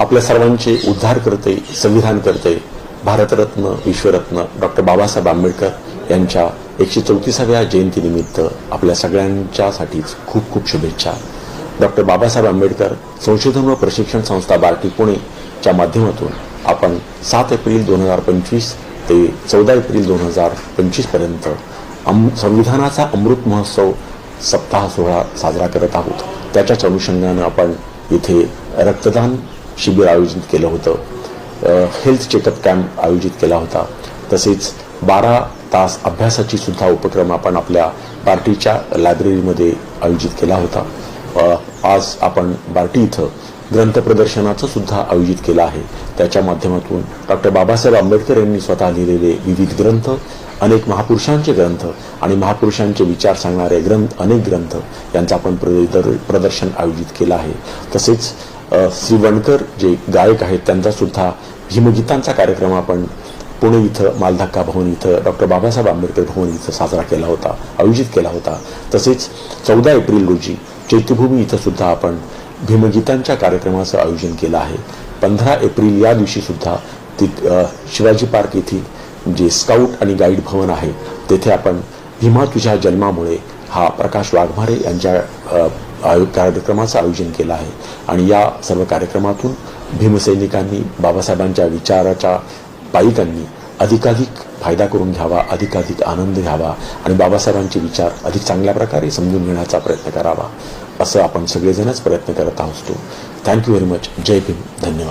आपल्या सर्वांचे उद्धार करते संविधान करते. भारतरत्न विश्वरत्न डॉक्टर बाबासाहेब आंबेडकर यांच्या एकशे चौतीसाव्या जयंतीनिमित्त आपल्या सगळ्यांच्यासाठीच खूप खूप शुभेच्छा. डॉक्टर बाबासाहेब आंबेडकर संशोधन व प्रशिक्षण संस्था बार्टी पुणेच्या माध्यमातून आपण सात एप्रिल दोन हजार पंचवीस ते चौदा एप्रिल दोन हजार पंचवीसपर्यंत अम संविधानाचा अमृत महोत्सव सप्ताह सोहळा साजरा करत आहोत. त्याच्याच अनुषंगानं आपण इथे रक्तदान शिबिर आयोजित केलं होतं. हेल्थ चेकअप कॅम्प आयोजित केला होता. तसेच बारा तास अभ्यासाची सुद्धा उपक्रम आपण आपल्या पार्टीच्या लायब्ररीमध्ये आयोजित केला होता. आज आपण बार्टी इथं ग्रंथ प्रदर्शनाचं सुद्धा आयोजित केलं आहे. त्याच्या माध्यमातून डॉक्टर बाबासाहेब आंबेडकर यांनी स्वतः लिहिलेले विविध ग्रंथ अनेक महापुरुषांचे ग्रंथ आणि महापुरुषांचे विचार सांगणारे ग्रंथ अनेक ग्रंथ यांचं आपण प्रदर्शन आयोजित केलं आहे. तसेच श्रीवणकर जे गायक आहेत त्यांचा सुद्धा भीमगीतांचा कार्यक्रम आपण पुणे इथं मालधक्का भवन इथं डॉक्टर बाबासाहेब आंबेडकर भवन इथं साजरा केला होता आयोजित केला होता. तसेच चौदा एप्रिल रोजी चैत्यभूमी इथं सुद्धा आपण भीमगीतांच्या कार्यक्रमाचं आयोजन केलं आहे. पंधरा एप्रिल या दिवशी सुद्धा शिवाजी पार्क येथील जे स्काउट आणि गाईड भवन आहे तेथे आपण भीमा तुझ्या जन्मामुळे हा प्रकाश वाघमारे यांच्या आयो- कार्यक्रमाचं आयोजन केलं आहे. आणि या सर्व कार्यक्रमातून भीमसैनिकांनी बाबासाहेबांच्या विचाराच्या पायिकांनी अधिकाधिक फायदा करून घ्यावा अधिकाधिक आनंद घ्यावा आणि बाबासाहेबांचे विचार अधिक चांगल्या प्रकारे समजून घेण्याचा प्रयत्न करावा असं आपण सगळेजणच प्रयत्न करत आहोत. Thank you very much. जय भीम. धन्यवाद.